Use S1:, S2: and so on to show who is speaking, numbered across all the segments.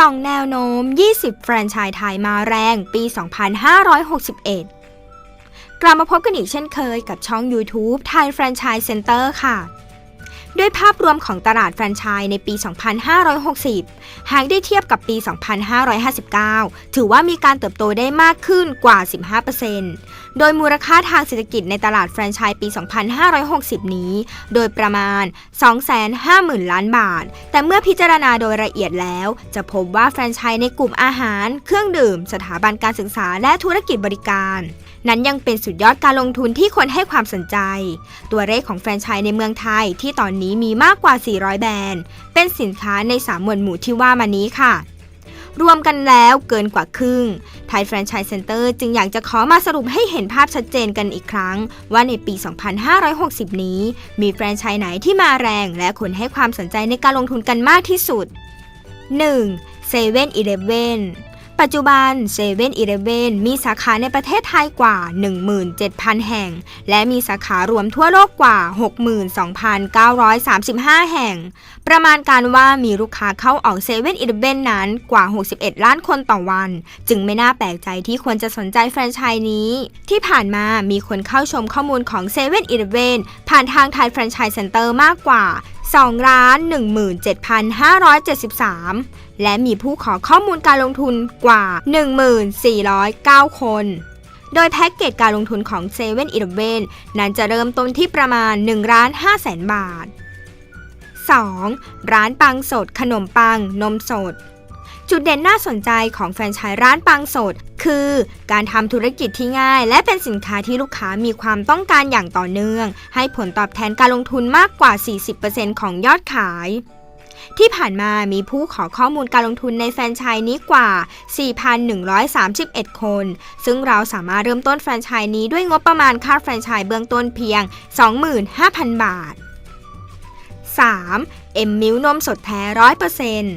S1: สองแนวโน้ม 20 แฟรนไชส์ไทยมาแรงปี 2561 กลับมาพบกันอีกเช่นเคยกับช่อง YouTube ไทยแฟรนไชส์เซ็นเตอร์ค่ะ ด้วยภาพรวมของตลาดแฟรนไชส์ในปี 2560 หากได้เทียบกับปี 2559 ถือว่ามีการเติบโตได้มากขึ้นกว่า 15%โดยมูลค่าทางเศรษฐกิจในตลาดแฟรนไชส์ปี 2560 นี้ โดยประมาณ 250,000 ล้านบาท แต่เมื่อพิจารณาโดยละเอียดแล้ว จะพบว่าแฟรนไชส์ในกลุ่มอาหาร เครื่องดื่ม สถาบันการศึกษาและธุรกิจบริการ นั้นยังเป็นสุดยอดการลงทุนที่คนให้ความสนใจ ตัวเลขของแฟรนไชส์ในเมืองไทยที่ตอนนี้มีมากกว่า 400 แบรนด์ เป็นสินค้าใน 3 หมวดหมู่ที่ว่ามานี้ค่ะ รวมกันแล้วเกินกว่าครึ่ง ไทยแฟรนไชส์เซ็นเตอร์จึงอยากจะขอมาสรุปให้เห็นภาพชัดเจนกันอีกครั้ง ว่าในปี 2560 นี้ มีแฟรนไชส์ไหนที่มาแรง และคนให้ความสนใจในการลงทุนกันมากที่สุด 1. 7 e เ e ่ e อ ปัจจุบัน7 e เ e ่ e อมีสาขาในประเทศไทยกว่า 17,000 แห่ง และมีสาขารวมทั่วโลกกว่า 62,935 แห่ง ประมาณการว่ามีลูกค้าเข้าออก7 e เ e ่ e อนั้นกว่า 61 ล้านคนต่อวัน จึงไม่น่าแปลกใจที่ควรจะสนใจแฟรนไชส์นี้ ที่ผ่านมามีคนเข้าชมข้อมูลของ7 e เ e ่ e อผ่านทางไทยแฟรนไชส์เซ็นเตอร์มากกว่า2ล้าน17,573 และมีผู้ขอข้อมูลการลงทุนกว่า 1409 คน โดยแพ็กเกจการลงทุนของ7 e เ e ่ e อนั้นจะเริ่มต้นที่ประมาณ1ล้าน5แสนบาท 2. ร้านปังสด ขนมปัง นมสด จุดเด่นน่าสนใจของแฟรนไชส์ร้านปังสด คือการทำธุรกิจที่ง่าย และเป็นสินค้าที่ลูกค้ามีความต้องการอย่างต่อเนื่อง ให้ผลตอบแทนการลงทุนมากกว่า 40%ของยอดขาย ที่ผ่านมามีผู้ขอข้อมูลการลงทุนในแฟรนไชส์นี้กว่า 4,131 คน ซึ่งเราสามารถเริ่มต้นแฟรนไชส์นี้ด้วยงบประมาณค่าแฟรนไชส์เบื้องต้นเพียง 25,000 บาท 3. เอ็มมิลนมสดแท้ร้อยเปอร์เซ็นต์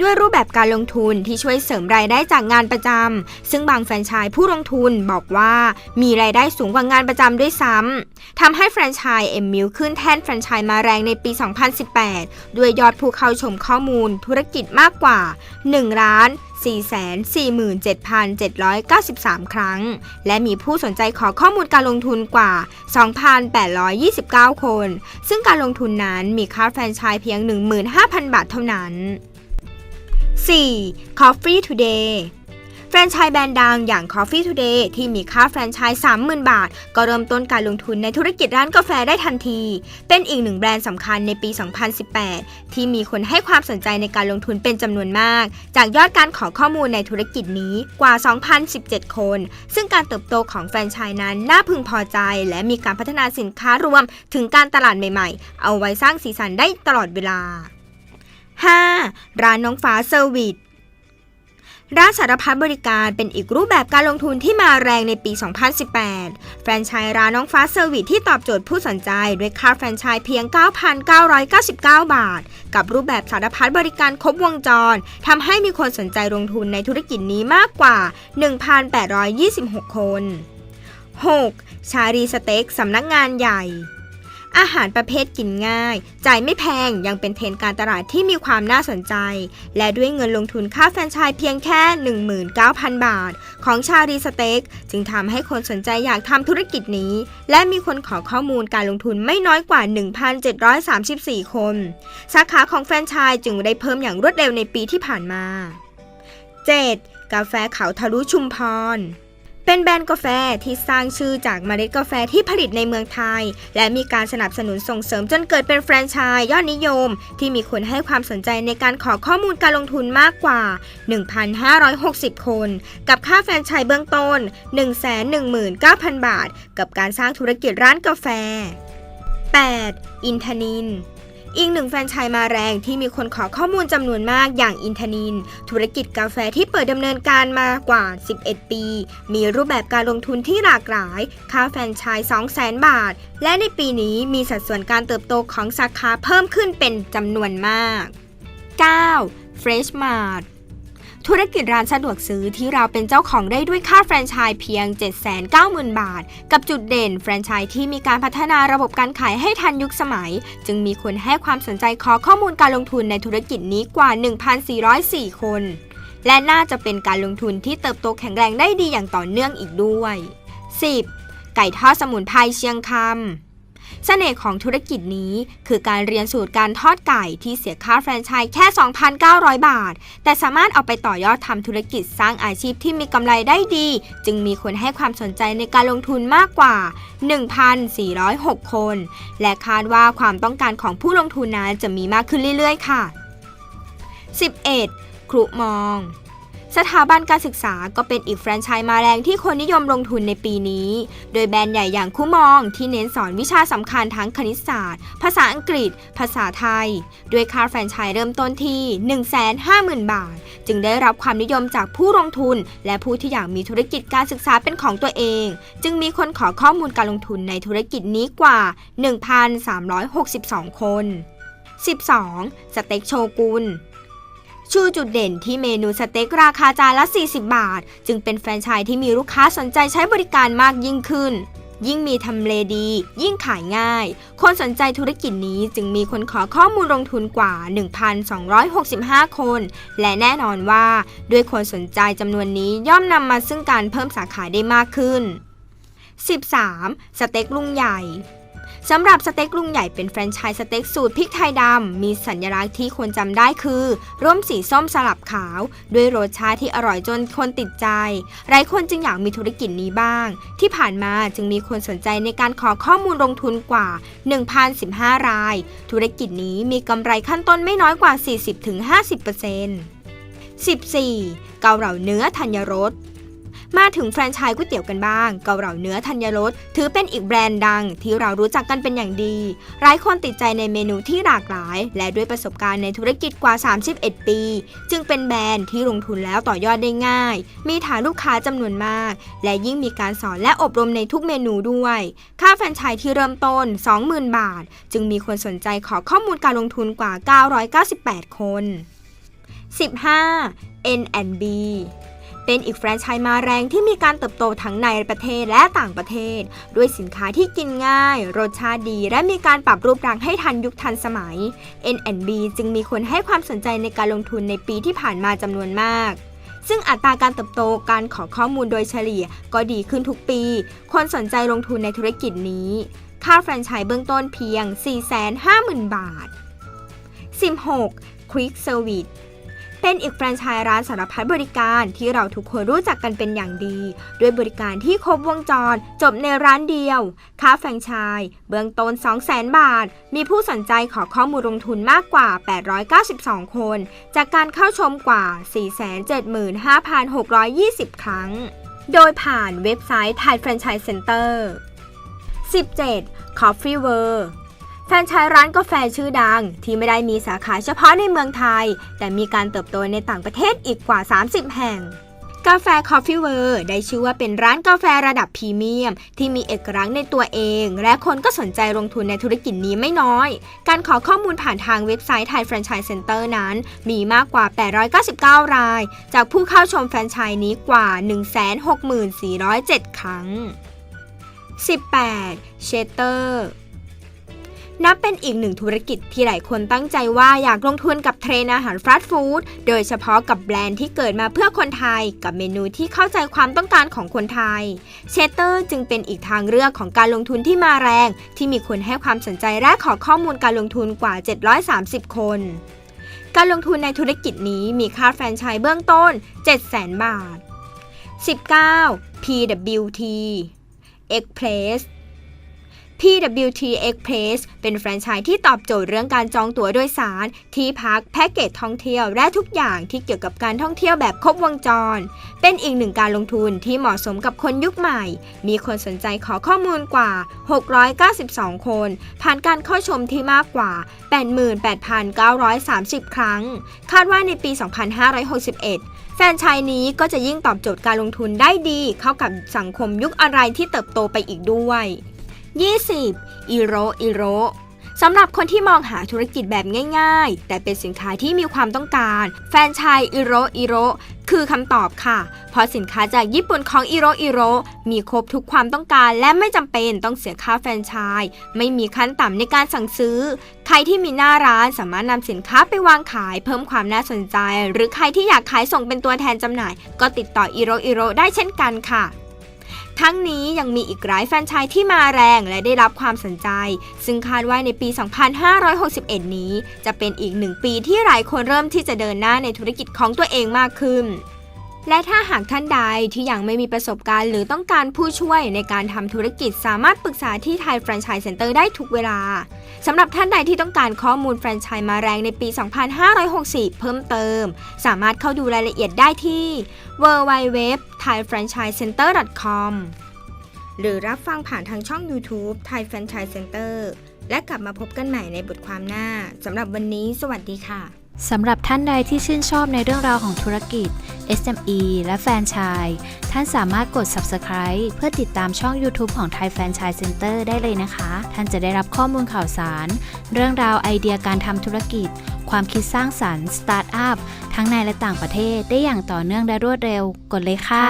S1: ด้วยรูปแบบการลงทุนที่ช่วยเสริมรายได้จากงานประจำซึ่งบางแฟรนไชส์ผู้ลงทุนบอกว่ามีรายได้สูงกว่างานประจำด้วยซ้ำทำให้แฟรนไชส์เอ็มมิลขึ้นแท่นแฟรนไชส์มาแรงในปี 2018 ด้วยยอดผู้เข้าชมข้อมูลธุรกิจมากกว่า1ล้าน447,793 ครั้ง และมีผู้สนใจขอข้อมูลการลงทุนกว่า 2,829 คน ซึ่งการลงทุนนั้นมีค่าแฟรนไชส์เพียง 15,000 บาทเท่านั้น 4. Coffee Today แฟรนไชส์แบรนด์ดังอย่าง Coffee Today ที่มีค่าแฟรนไชส์30,000 บาท ก็เริ่มต้นการลงทุนในธุรกิจร้านกาแฟได้ทันที เป็นอีกหนึ่งแบรนด์สำคัญในปี 2018 ที่มีคนให้ความสนใจในการลงทุนเป็นจำนวนมาก จากยอดการขอข้อมูลในธุรกิจนี้กว่า 2,017 คน ซึ่งการเติบโตของแฟรนไชส์นั้นน่าพึงพอใจ และมีการพัฒนาสินค้ารวมถึงการตลาดใหม่ ๆ เอาไว้สร้างสีสันได้ตลอดเวลา 5. ร้านน้องฟ้าเซอร์วิสร้านสารพัดบริการเป็นอีกรูปแบบการลงทุนที่มาแรงในปี 2018 แฟรนไชส์ร้านน้องฟ้าเซอร์วิสที่ตอบโจทย์ผู้สนใจ ด้วยค่าแฟรนไชส์เพียง 9,999 บาท กับรูปแบบสารพัดบริการครบวงจร ทำให้มีคนสนใจลงทุนในธุรกิจนี้มากกว่า 1,826 คน 6. ชารีสเต็กสำนักงานใหญ่ อาหารประเภทกินง่าย จ่ายไม่แพงยังเป็นเทรนด์การตลาดที่มีความน่าสนใจ และด้วยเงินลงทุนค่าแฟรนไชส์เพียงแค่ 19,000 บาท ของชารีสเต็กจึงทำให้คนสนใจอยากทำธุรกิจนี้ และมีคนขอข้อมูลการลงทุนไม่น้อยกว่า 1,734 คน สาขาของแฟรนไชส์จึงได้เพิ่มอย่างรวดเร็วในปีที่ผ่านมา 7. กาแฟเขาทะลุชุมพร เป็นแบรนด์กาแฟที่สร้างชื่อจากเมล็ดกาแฟที่ผลิตในเมืองไทย และมีการสนับสนุนส่งเสริมจนเกิดเป็นแฟรนไชส์ยอดนิยม ที่มีคนให้ความสนใจในการขอข้อมูลการลงทุนมากกว่า 1,560 คน กับค่าแฟรนไชส์เบื้องต้น 119,000 บาท กับการสร้างธุรกิจร้านกาแฟ 8. อินทนิน อีกหนึ่งแฟนชายมาแรงที่มีคนขอข้อมูลจำนวนมากอย่างอินทนิน ธุรกิจกาแฟที่เปิดดำเนินการมากว่า 11 ปี มีรูปแบบการลงทุนที่หลากหลาย ค่าแฟนชาย 200,000 บาท และในปีนี้มีสัดส่วนการเติบโตของสาขาเพิ่มขึ้นเป็นจำนวนมาก 9. Fresh Mart ธุรกิจร้านสะดวกซื้อที่เราเป็นเจ้าของได้ด้วยค่าแฟรนไชส์เพียง 790,000 บาท กับจุดเด่นแฟรนไชส์ที่มีการพัฒนาระบบการขายให้ทันยุคสมัย จึงมีคนให้ความสนใจขอข้อมูลการลงทุนในธุรกิจนี้กว่า 1,404 คน และน่าจะเป็นการลงทุนที่เติบโตแข็งแรงได้ดีอย่างต่อเนื่องอีกด้วย 10. ไก่ทอดสมุนไพรเชียงคำ เสน่ห์ของธุรกิจนี้คือการเรียนสูตรการทอดไก่ที่เสียค่าแฟรนไชส์แค่ 2,900 บาท แต่สามารถเอาไปต่อยอดทำธุรกิจสร้างอาชีพที่มีกำไรได้ดี จึงมีคนให้ความสนใจในการลงทุนมากกว่า 1,406 คน และคาดว่าความต้องการของผู้ลงทุนนั้นจะมีมากขึ้นเรื่อยๆ ค่ะ 11. ครูมอง สถาบันการศึกษาก็เป็นอีกแฟรนไชส์มาแรงที่คนนิยมลงทุนในปีนี้ โดยแบรนด์ใหญ่อย่างคู่มองที่เน้นสอนวิชาสำคัญทั้งคณิตศาสตร์ ภาษาอังกฤษ ภาษาไทย ด้วยค่าแฟรนไชส์เริ่มต้นที่ 150,000 บาท จึงได้รับความนิยมจากผู้ลงทุน และผู้ที่อยากมีธุรกิจการศึกษาเป็นของตัวเอง จึงมีคนขอข้อมูลการลงทุนในธุรกิจนี้กว่า 1,362 คน 12. สเต็กโชกุน ชูจุดเด่นที่เมนูสเต็กราคาจานละ 40 บาท จึงเป็นแฟรนไชส์ที่มีลูกค้าสนใจใช้บริการมากยิ่งขึ้น ยิ่งมีทำเลดี ยิ่งขายง่าย คนสนใจธุรกิจนี้จึงมีคนขอข้อมูลลงทุนกว่า 1,265 คน และแน่นอนว่า ด้วยคนสนใจจำนวนนี้ย่อมนำมาซึ่งการเพิ่มสาขาได้มากขึ้น 13. สเต็กลุงใหญ่ สำหรับสเต็กลุงใหญ่เป็นแฟรนไชส์สเต็กสูตรพริกไทยดำ มีสัญลักษณ์ที่คนจำได้คือ ร่วมสีส้มสลับขาว ด้วยรสชาติที่อร่อยจนคนติดใจ หลายคนจึงอยากมีธุรกิจนี้บ้าง ที่ผ่านมาจึงมีคนสนใจในการขอข้อมูลลงทุนกว่า 1,015 ราย ธุรกิจนี้มีกำไรขั้นต้นไม่น้อยกว่า 40-50% 14. เกาเหลาเนื้อธัญรส มาถึงแฟรนไชส์ก๋วยเตี๋ยวกันบ้าง เกาเหลาเนื้อธัญรสถือเป็นอีกแบรนด์ดังที่เรารู้จักกันเป็นอย่างดี หลายคนติดใจในเมนูที่หลากหลาย และด้วยประสบการณ์ในธุรกิจกว่า 31 ปี จึงเป็นแบรนด์ที่ลงทุนแล้วต่อยอดได้ง่าย มีฐานลูกค้าจำนวนมาก และยิ่งมีการสอนและอบรมในทุกเมนูด้วย ค่าแฟรนไชส์ที่เริ่มต้น 20,000 บาท จึงมีคนสนใจขอข้อมูลการลงทุนกว่า 998 คน 15. N&B เป็นอีกแฟรนไชส์มาแรงที่มีการเติบโตทั้งในประเทศและต่างประเทศ ด้วยสินค้าที่กินง่าย รสชาติดี และมีการปรับรูปร่างให้ทันยุคทันสมัย N&B จึงมีคนให้ความสนใจในการลงทุนในปีที่ผ่านมาจำนวนมากซึ่งอัตราการเติบโตการขอข้อมูลโดยเฉลี่ยก็ดีขึ้นทุกปี คนสนใจลงทุนในธุรกิจนี้ ค่าแฟรนไชส์เบื้องต้นเพียง 450,000 บาท 16. Quick Service เป็นอีกแฟรนไชส์ร้านสารพัดบริการที่เราทุกคนรู้จักกันเป็นอย่างดี ด้วยบริการที่ครบวงจร จบในร้านเดียว ค่าแฟรนไชส์เบื้องต้น 200,000 บาท มีผู้สนใจขอข้อมูลลงทุนมากกว่า 892 คน จากการเข้าชมกว่า 475,620 ครั้ง โดยผ่านเว็บไซต์ Thai Franchise Center 17. Coffee World แฟรนไชส์ร้านกาแฟชื่อดัง ที่ไม่ได้มีสาขาเฉพาะในเมืองไทย แต่มีการเติบโตในต่างประเทศอีกกว่า 30 แห่ง กาแฟ Coffee w o r ได้ชื่อว่าเป็นร้านกาแฟระดับพรีเมียม ที่มีเอกลักษณ์ในตัวเอง และคนก็สนใจลงทุนในธุรกิจนี้ไม่น้อย การขอข้อมูลผ่านทางเว็บไซต์ Thai Franchise Center นั้น มีมากกว่า 899 ราย จากผู้เข้าชมแฟรนไชส์นี้กว่า 164,407 ครั้ง 18. เชเตอร์ นับเป็นอีกหนึ่งธุรกิจที่หลายคนตั้งใจว่าอยากลงทุนกับเทรนอาหารฟาสต์ฟู้ดโดยเฉพาะกับแบรนด์ที่เกิดมาเพื่อคนไทย กับเมนูที่เข้าใจความต้องการของคนไทย เชเตอร์จึงเป็นอีกทางเลือกของการลงทุนที่มาแรง ที่มีคนให้ความสนใจและขอข้อมูลการลงทุนกว่า 730 คน การลงทุนในธุรกิจนี้มีค่าแฟรนไชส์เบื้องต้น 700,000 บาท 19. PWT Express PWT Express เป็นแฟรนไชส์ที่ตอบโจทย์เรื่องการจองตั๋วโดยสาร ที่พักแพ็กเกจท่องเที่ยว และทุกอย่างที่เกี่ยวกับการท่องเที่ยวแบบครบวงจร เป็นอีกหนึ่งการลงทุนที่เหมาะสมกับคนยุคใหม่ มีคนสนใจขอข้อมูลกว่า 692 คน ผ่านการเข้าชมที่มากกว่า 88,930 ครั้ง คาดว่าในปี 2561แฟรนไชส์นี้ก็จะยิ่งตอบโจทย์การลงทุนได้ดี เข้ากับสังคมยุคอะไรที่เติบโตไปอีกด้วย 20. อีโรอีโรสำหรับคนที่มองหาธุรกิจแบบง่าย ๆ แต่เป็นสินค้าที่มีความต้องการ แฟนชายอิโรอิโรคือคำตอบค่ะ เพราะสินค้าจากญี่ปุ่นของอิโรอิโรมีครบทุกความต้องการ และไม่จำเป็นต้องเสียค่าแฟนชส์ไม่มีขั้นต่ำในการสั่งซื้อ ใครที่มีหน้าร้านสามารถนำสินค้าไปวางขาย เพิ่มความน่าสนใจ หรือใครที่อยากขายส่งเป็นตัวแทนจำหน่าย ก็ติดต่ออิโรอิโรได้เช่นกันค่ะ ทั้งนี้ยังมีอีกหลายแฟนชายที่มาแรงและได้รับความสนใจ ซึ่งคาดว่าในปี 2561 นี้ จะเป็นอีกหนึ่งปีที่หลายคนเริ่มที่จะเดินหน้าในธุรกิจของตัวเองมากขึ้น และถ้าหากท่านใดที่ยังไม่มีประสบการณ์หรือต้องการผู้ช่วยในการทำธุรกิจสามารถปรึกษาที่ไทยแฟรนไชส์เซ็นเตอร์ได้ทุกเวลาสำหรับท่านใดที่ต้องการข้อมูลแฟรนไชส์มาแรงในปี 2560 เพิ่มเติม สามารถเข้าดูรายละเอียดได้ที่ www.thaifranchisecenter.com หรือรับฟังผ่านทางช่อง YouTube Thai Franchise Center และกลับมาพบกันใหม่ในบทความหน้าสำหรับวันนี้ สวัสดีค่ะ
S2: สำหรับท่านใดที่ชื่นชอบในเรื่องราวของธุรกิจ SME และแฟรนไชส์ท่านสามารถกด Subscribe เพื่อติดตามช่อง YouTube ของ Thai Franchise Center ได้เลยนะคะ ท่านจะได้รับข้อมูลข่าวสาร เรื่องราวไอเดียการทำธุรกิจ ความคิดสร้างสรรค์สตาร์ทอัพทั้งในและต่างประเทศได้อย่างต่อเนื่องและรวดเร็ว กดเลยค่ะ